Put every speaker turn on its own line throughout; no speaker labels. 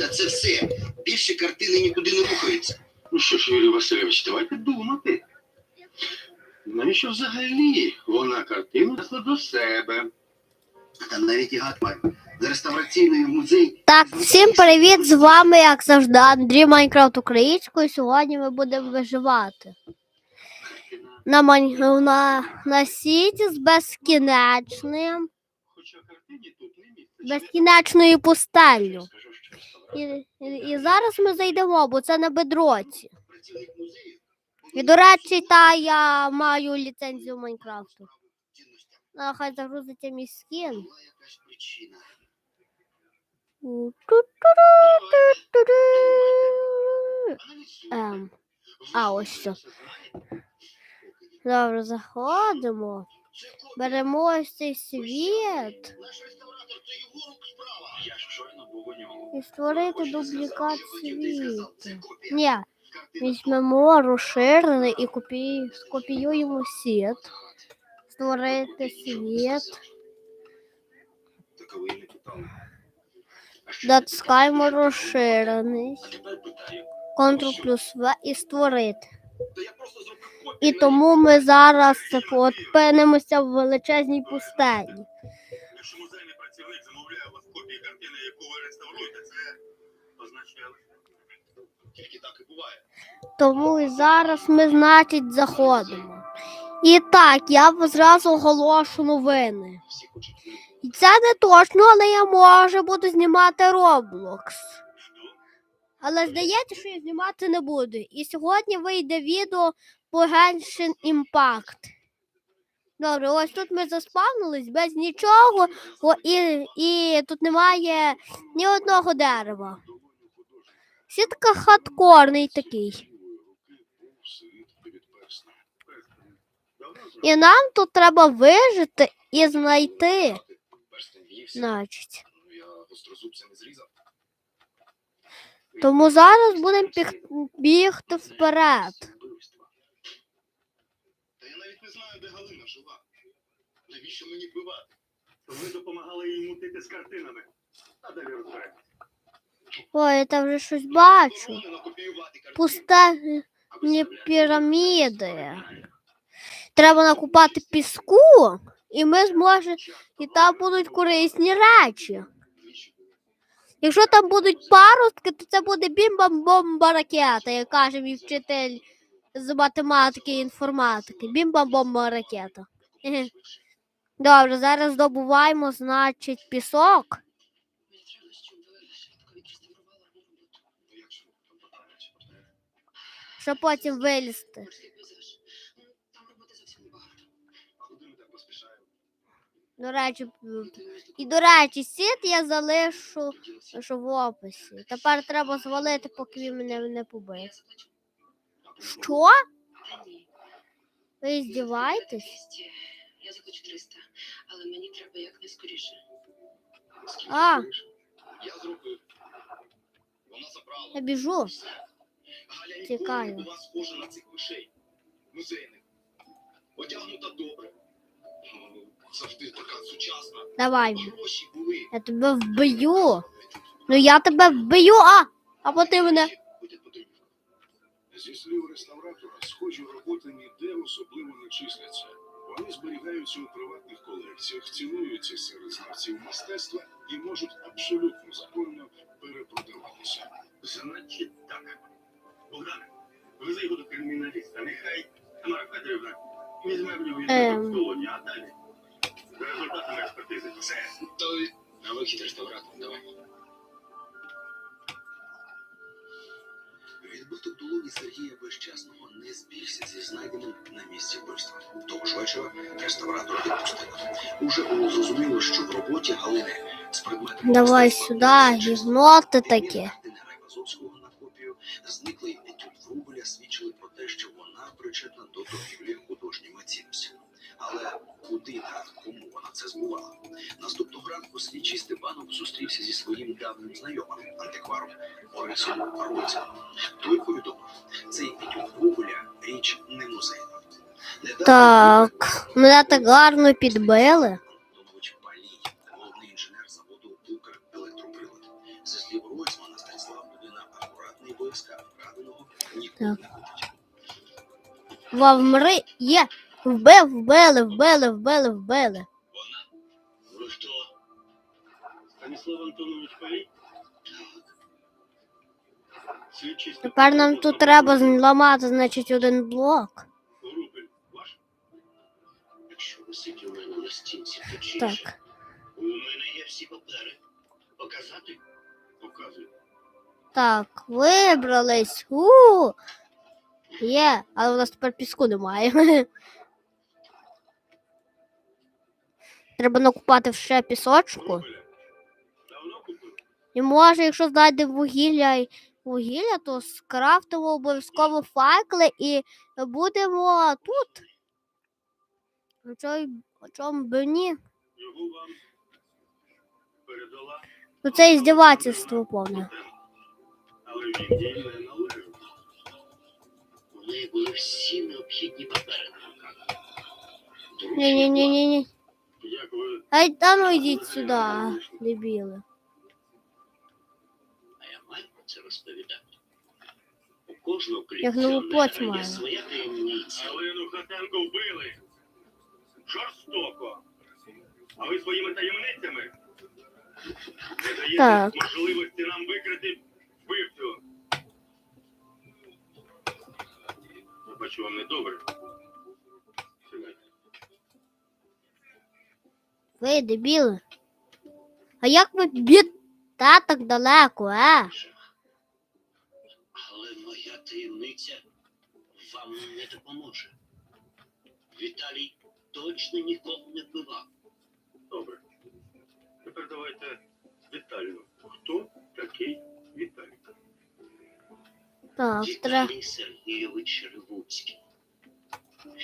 Та це все. Більше картини нікуди не рухаються.
Ну що ж, Юрій Васильович, давайте думати. Навіщо взагалі вона картину несла до себе?
Та навіть і гатмар. З реставраційної музей.
Так, всім привіт! З вами, як завжди, Андрій Майнкрафт українською. Сьогодні ми будемо виживати на, мань... на... на світі з безкінечним,
Хоча картині тут не місце.
безкінечною пустеллю. І, і, зараз ми зайдемо, бо це на бедроці. І, до речі, та я маю ліцензію Майнкрафту. А, хай загрузиться мій скін. Ем. А, ось що. Добре, заходимо. Беремо ось цей світ І створити дублікат світу. Ні, візьмемо розширений і копі... скопіюємо світ. Створити світ. Натискаємо розширений. Ctrl плюс В і створити. І тому ми зараз опинимося в величезній пустелі.
Яку ви реставруєте, це означає тільки так і буває.
Тому і зараз ми, значить, заходимо. І так, я зразу оголошу новини. І це не точно, але я може буду знімати Roblox. Але здається, що я знімати не буду. І сьогодні вийде відео по Genshin Impact. Добре, ось тут ми заспавнились без нічого, о, і, і тут немає ні одного дерева. Сітка хардкорний такий. І нам тут треба вижити і знайти. Значить. Тому зараз будемо бігти вперед.
Не знаю, де Галина жила. Навіщо мені вбивати?
Ви допомагали їй мутити з картинами. А далі розберемося.
Ой, я там вже щось бачу.
Заборонено копіювати картини.
Пустельні
А виставляти
піраміди. Треба накупати піску, і ми зможемо. І там будуть корисні речі. Якщо там будуть паростки, то це буде бім-бам-бомба ракета, як каже мій вчитель з математики і інформатики. Бім-бам-бомба ракета. Добре, зараз добуваємо, значить, пісок.
Щоб
потім вилізти. До речі, і до речі, сіт я залишу що в описі. Тепер треба звалити, поки він мене не побив.
Я заплачу.
Що?
Та ні.
Ви здіваєтесь?
200, Я заплачу 300, але мені треба якнайскоріше.
Скільки
А.
зробиш? Я зробив. Вона забрала.
Я біжу.
Все. Галя ніколи
Тікаю.
не була схожа на цих мишей. Музейних. Одягнута добре. Ну, Завжди така сучасна.
Давай,
Гроші були.
я тебе вбию. Ну я тебе вбию, а! Або ти мене.
Зі слів реставратора, схожі роботи ніде особливо не числяться. Вони зберігаються у приватних колекціях, цінуються серед знавців мистецтва і можуть абсолютно законно перепродаватися.
Значить так. Богдане, вези його до криміналіста. Нехай Тамара Федорівна візьме в нього
Ем.
відповідь в долоні, а далі за результатами експертизи. Все.
То й на вихід реставратор, давай. Відбиток долоні Сергія Безчасного не збігся зі знайденим на місці вбивства. Того ж вечора реставратора відпустили. Уже було зрозуміло, що в роботі Галини з предметами
Давай сюди, гізноти такі.
Картини на копію, зниклий етюд Врубеля свідчили про те, що вона причетна до торгівлі художніми цінностями. Але куди та кому вона це збувала? Наступного ранку слідчий Степанов зустрівся зі своїм давним знайомим, антикваром Борисом Ройцем.
Так, мене так гарно підбили. Так. Вовмри є. Вбив, вбили, вбили, вбили, вбили. Тепер нам тут треба зламати, значить, один блок.
Стінці
Так.
у мене є всі папери. Показати?
Показуй.
Так, вибрались. У Є, але у нас тепер піску немає. Треба накупати ще пісочку.
Давно купив?
І може, якщо знайдемо вугілля, й- вугілля, то скрафтимо обов'язково факли і будемо тут. Чому б ні? Ну це іздівательство повне.
Але він їй не належав.
У неї були всі необхідні папери на руках.
Ні, ні, ні, ні, ні.
Як ви
Ай, та ну йдіть сюди, дебіли.
А я маю про це розповідати. У кожного
Як нову маю.
своя таємниця.
Галину Хатенко вбили? Жорстоко. А ви своїми таємницями не даєте
Так.
можливості нам викрити вбивцю. Я бачу вам недобре. Сідайте.
Ви дебіли. А як ви б'єте так далеко, е?
Але моя таємниця вам не допоможе. Віталій точно нікого не вбивав.
Добре. Тепер давайте детально. Хто такий Віталій?
Так.
Віталій Сергійович Ревуцький.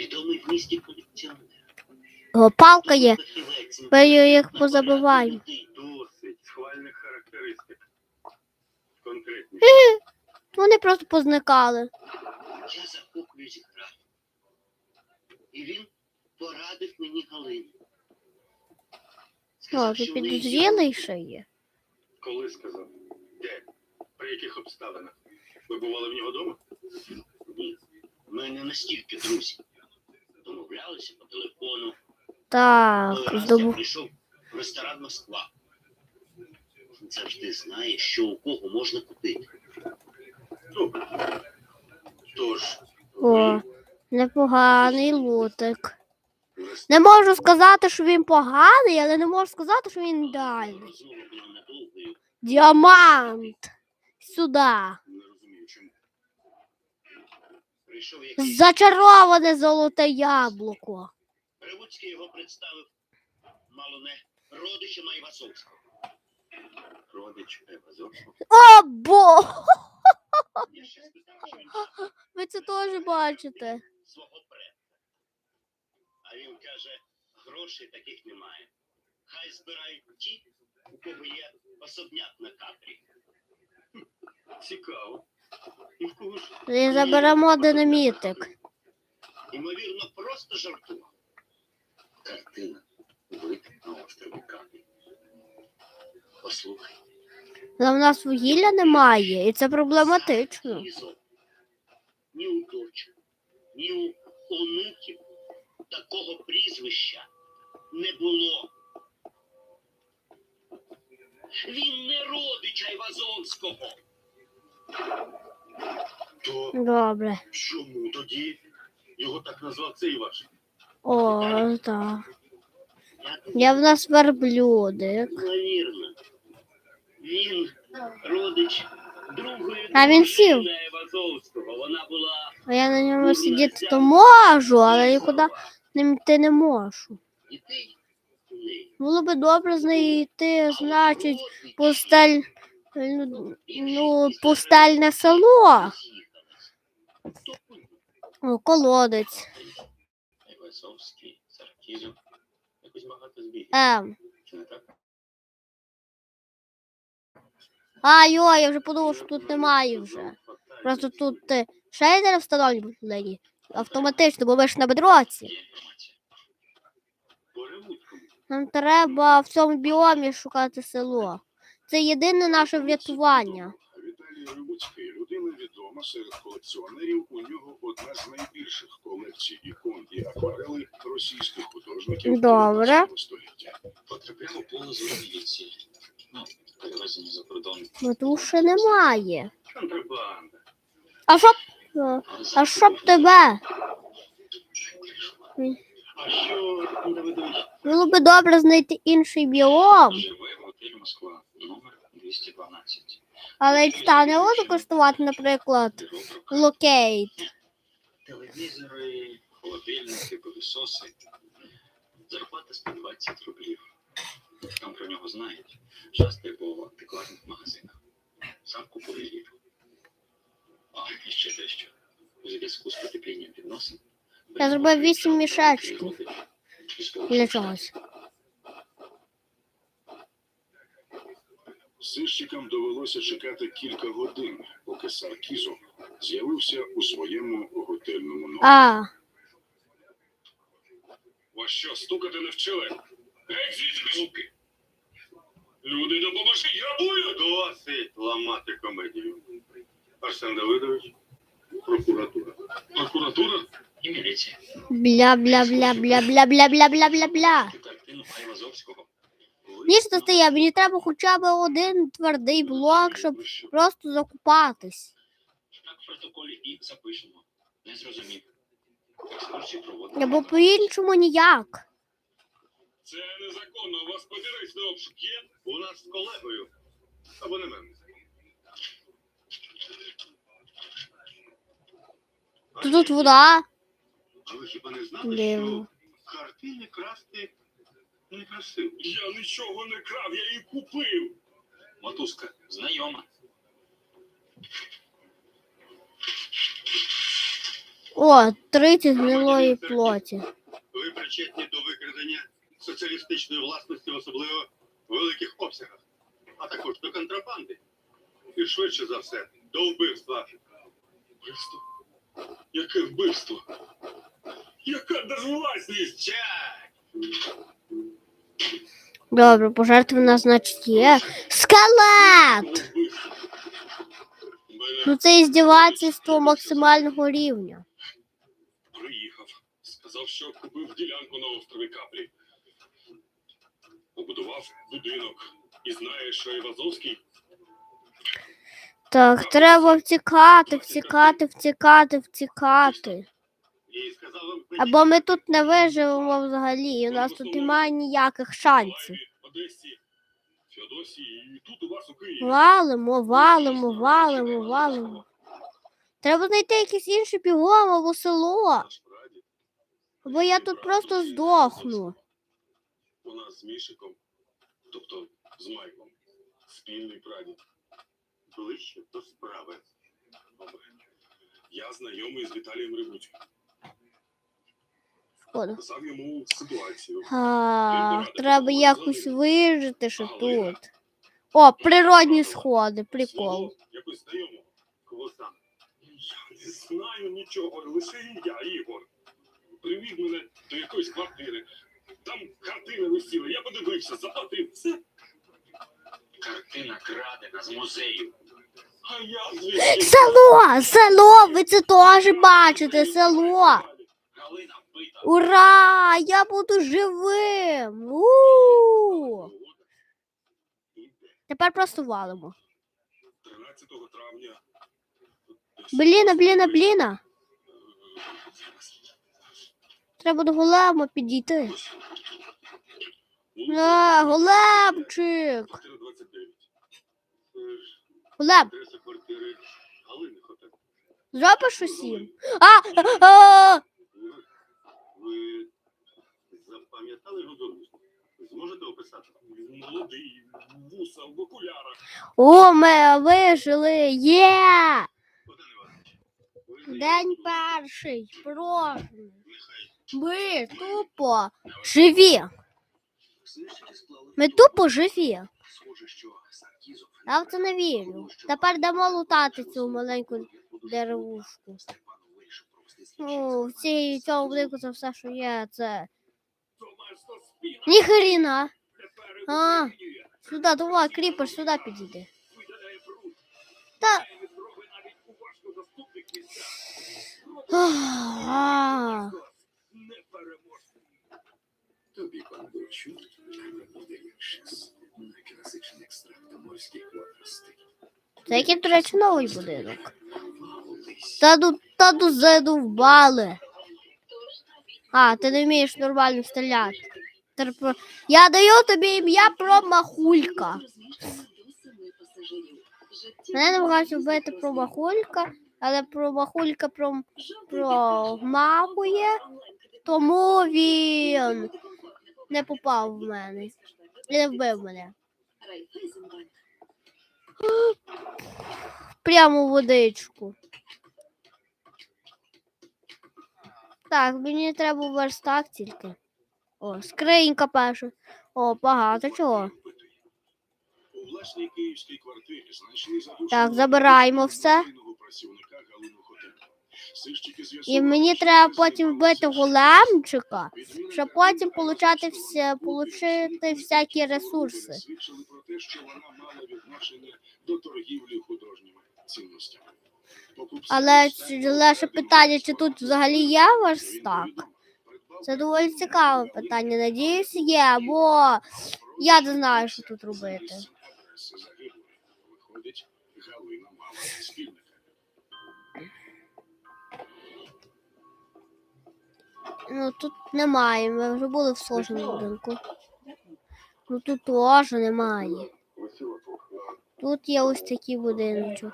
Відомий в місті колекціонер.
О, палка є.
Фахівець
Ми їх позабиваємо.
людей.
Досить схвальних характеристик. Конкретні.
Вони просто позникали.
Я захоплююсь грати. І він порадив мені Галину.
О,
Сказав,
ти
що в неї є
ще є.
Коли сказав? Де? При яких обставинах? Ви бували в нього вдома?
Ні, ми не настільки друзі. Домовлялися по телефону.
Так,
раз я прийшов в ресторан Москва. Він завжди знає, що у кого можна купити.
Добре. Тож,
О, непоганий лутик. Не можу сказати, що він поганий, але не можу сказати, що він ідеальний. Діамант. Сюди. Зачароване золоте яблуко.
Ревуцький його представив мало не родичем Айвазовського.
Родич Евазовського.
О, бо! Ви це теж бачите.
свого предка. А він каже, грошей таких немає. Хай збирають ті, у кого є особняк на кадрі.
Цікаво. І в кого ж?
І заберемо динамітик.
Ймовірно, просто жартував. Картина вид на острові Кадрі. Послухай.
Але в нас вугілля немає, і це проблематично.
Ні зо- Ні у дочок, ні у онуків такого прізвища не було. Він не родич Айвазовського.
То
Добре.
чому тоді його так назвав цей ваш?
О, так.
Я
в нас верблюдик.
Ймовірно. Він родич
А він сів. А я на ньому сидіти то можу, але нікуди ним йти не можу.
неї.
Було би добре знайти, значить, пустель, ну, ну, пустельне село. О, колодець. Ем. А, йо, я вже подумав, що тут немає вже. Просто тут шейдери встановлені автоматично, бо ми ж на бедроці. Нам треба в цьому біомі шукати село. Це єдине наше врятування.
Віталій Ревуцький, людина відомо, серед колекціонерів у нього одна з найбільших колекцій ікон і акварелей російських художників
Добре.
століття.
Потрапляв у поле зоровідці. Ну,
ну немає. А щоб а щоб тебе? Було би добре знайти інший біом. Але та не можу коштувати, наприклад, локейт.
Телевізори, холодильники, пилососи. Зарплата 120 рублів. Там про нього знають. Часто по антикварних магазинах. Сам купує їжу. А, і ще дещо. У зв'язку з потеплінням відносин.
Я зробив вісім мішечків. Для чогось.
Сищикам довелося чекати кілька годин, поки Саркізов з'явився у своєму готельному номері.
А,
Вас що, стукати не вчили? Геть звідси, звуки! Люди, допоможіть, грабують!
Досить ламати комедію. Арсен Давидович, прокуратура.
Прокуратура?
І міліція.
бля бля бля бля бля бля бля бля бля бля.
Картину Айвазовського.
Ніч то стає, мені треба хоча б один твердий блок, щоб просто закупатись.
Так в протоколі і запишемо. Не зрозумів. Екскурсію проводимо.
Або по-іншому ніяк.
Це незаконно, у вас подирись обшук є?
У нас з колегою абонемент.
То тут вода.
А ви хіба не знали,
Дивно.
що картини красти некрасиво?
Я нічого не крав, я її купив.
Мотузка. Знайома.
О, 30 гнилої плоті.
Ви причетні до викрадення соціалістичної власності, особливо в великих обсягах, а також до контрабанди. І швидше за все, до вбивства.
Вбивство? Яке вбивство? Яка держвласність?
Чай!
Добре, пожертвована, значить, є.
Мене
Ну це іздівательство максимального рівня.
приїхав. Сказав, що купив ділянку на острові Каплі. Побудував будинок. І знає, що Івазовський
Так, треба втікати, втікати, втікати, втікати. Або ми тут не виживемо взагалі, і у нас тут немає ніяких шансів.
Миколаєві, Одесі, Феодосії і тут у вас у Києві.
Валимо, валимо, валимо, валимо. Треба знайти якесь інше бігом або село, бо я тут просто здохну.
У нас з Мішиком, тобто з Майком, спільний прадід.
ближче до справи.
Добре. Я знайомий з Віталієм Рибуцьким.
Шкода.
Йому ситуацію.
А, треба якось вижити ще тут. О, природні сходи, прикол.
Якось знайомого.
Кого саме?
Я не знаю нічого, лише ім'я Ігор. Привів мене до якоїсь квартири. Картини висіли, я подивився, заплатив все.
Картина крадена з музею.
А я звідки?
Село! Село! Ви це теж бачите, село!
Галина вбита.
Ура! Я буду живим! у Тепер просто валимо.
13 травня.
Бліна, бліна, бліна. Треба до голема підійти.
Квартири Галини Хотеп.
зробиш щось? А, а, а!
Ви запам'ятали Рудову? Зможете описати?
Молодий, вуса в окулярах.
О, ми вижили! Є! День перший.
Нехай
Ми тупо живі. Ми тупо живі. Я в це не вірю. Тепер дамо лутати цю маленьку деревушку. Ну, в цій цьому будинку це все, що є, це. Ніхрена. А, сюди, давай, кріпер, сюди підійди. Та.
Тобі, пан
Це який, до речі, новий будинок. Та ну, та ну задовбали. А, ти не вмієш нормально стріляти. Я даю тобі ім'я Промахулька. Мене намагаються вбити Промахулька, але Промахулька пром... промахує, тому він не попав в мене. І не вбив мене. Прямо в водичку. Так, мені треба верстак тільки. О, скринька перша. О, багато чого. Так, забираємо все. І мені треба потім вбити големчика, щоб потім получати
на
получити всякі ресурси. Але лише питання, чи тут взагалі є верстак? Це доволі цікаве питання. Надіюсь, є, бо я не знаю, що тут робити. Ну тут немає. Ми вже були в схожому будинку. Ну тут теж немає. Тут є ось такий будиночок.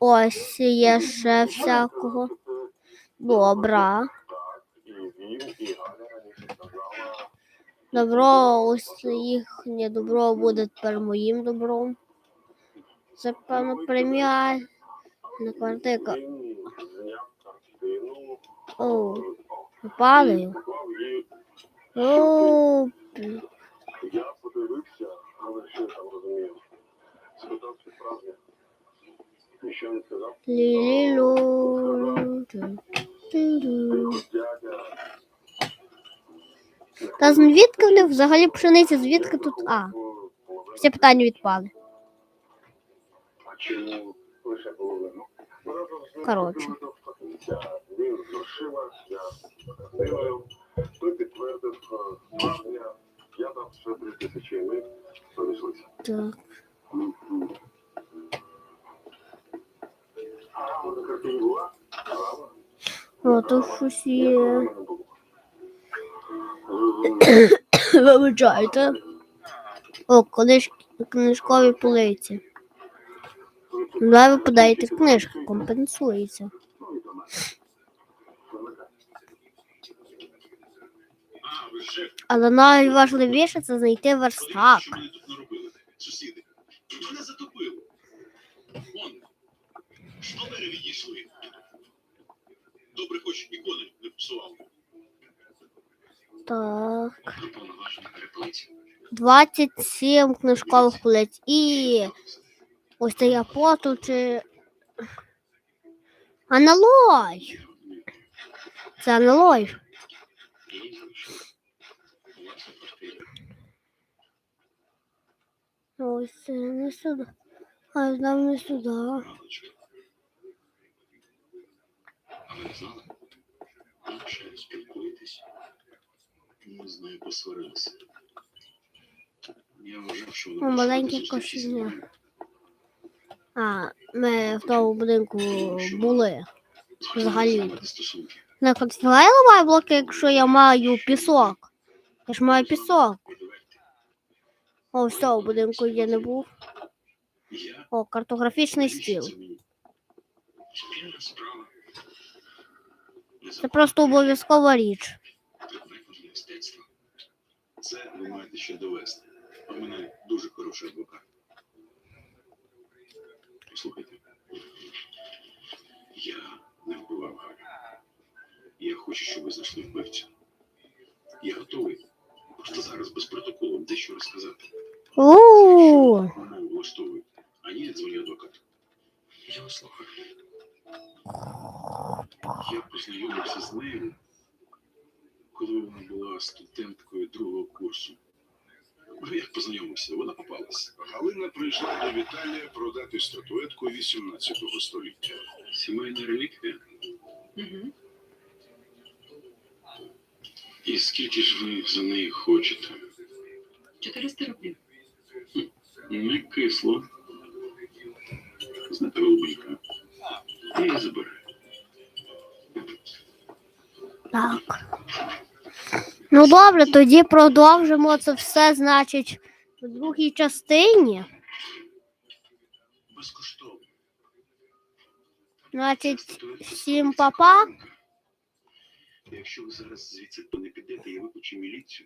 Ось є ще всякого. Добра. Добро, ось їхнє добро буде тепер моїм добром. Це певно преміальна квартира. О, падаю. О.
Я подивився, але що там розумію. Спитав справді. Нічого не сказав.
Лілілу. Та звідки в взагалі пшениця? Звідки тут? А, всі питання відпали.
А чому
Коротше. Так.
А на картині була? Права.
О, тут щось є. Вибачайте. О, книжки, книжкові полиці. Давай випадаєте книжка, компенсується. Але найважливіше це знайти верстак.
Добре, хоч ікони не псував.
Так.
Уповноважена переплиті.
27 книжкових полиць. І ось це я поту чи. Аналой. Це аналой. Ось це не сюди. А нам не сюди.
Галочка. А ви не знали? Ви ще спілкуєтесь? Не знаю, посварилися. Я вважав, що зустрічі зі
кошеня. А, ми в тому будинку були. Взагалі. Не конфігай ламаю блоки, якщо я маю пісок. Я ж маю пісок. О, в будинку я не був. О, картографічний стіл.
Це
просто обов'язкова річ.
Це ви маєте ще довести. У мене дуже хороший адвокат.
Послухайте,
Я не вбивав Галю. Я хочу, щоб ви знайшли вбивця. Я готовий. Просто зараз без протоколу дещо розказати. Мову влаштовують. А ні, дзвоню адвокату.
я вас слухаю.
Я познайомився з нею, коли вона була студенткою другого курсу. Ну, як познайомився? Вона попалась.
Галина прийшла до Віталія продати статуетку 18 століття.
Сімейна реліквія.
Угу.
І скільки ж ви за неї хочете?
400 рублів.
Не кисло. Знаєте, голубенька. І забери.
Так. Ну добре, тоді продовжимо це все, значить, в другій частині. Значить, всім папа.
Якщо ви зараз звідси то не підете, я викличу міліцію.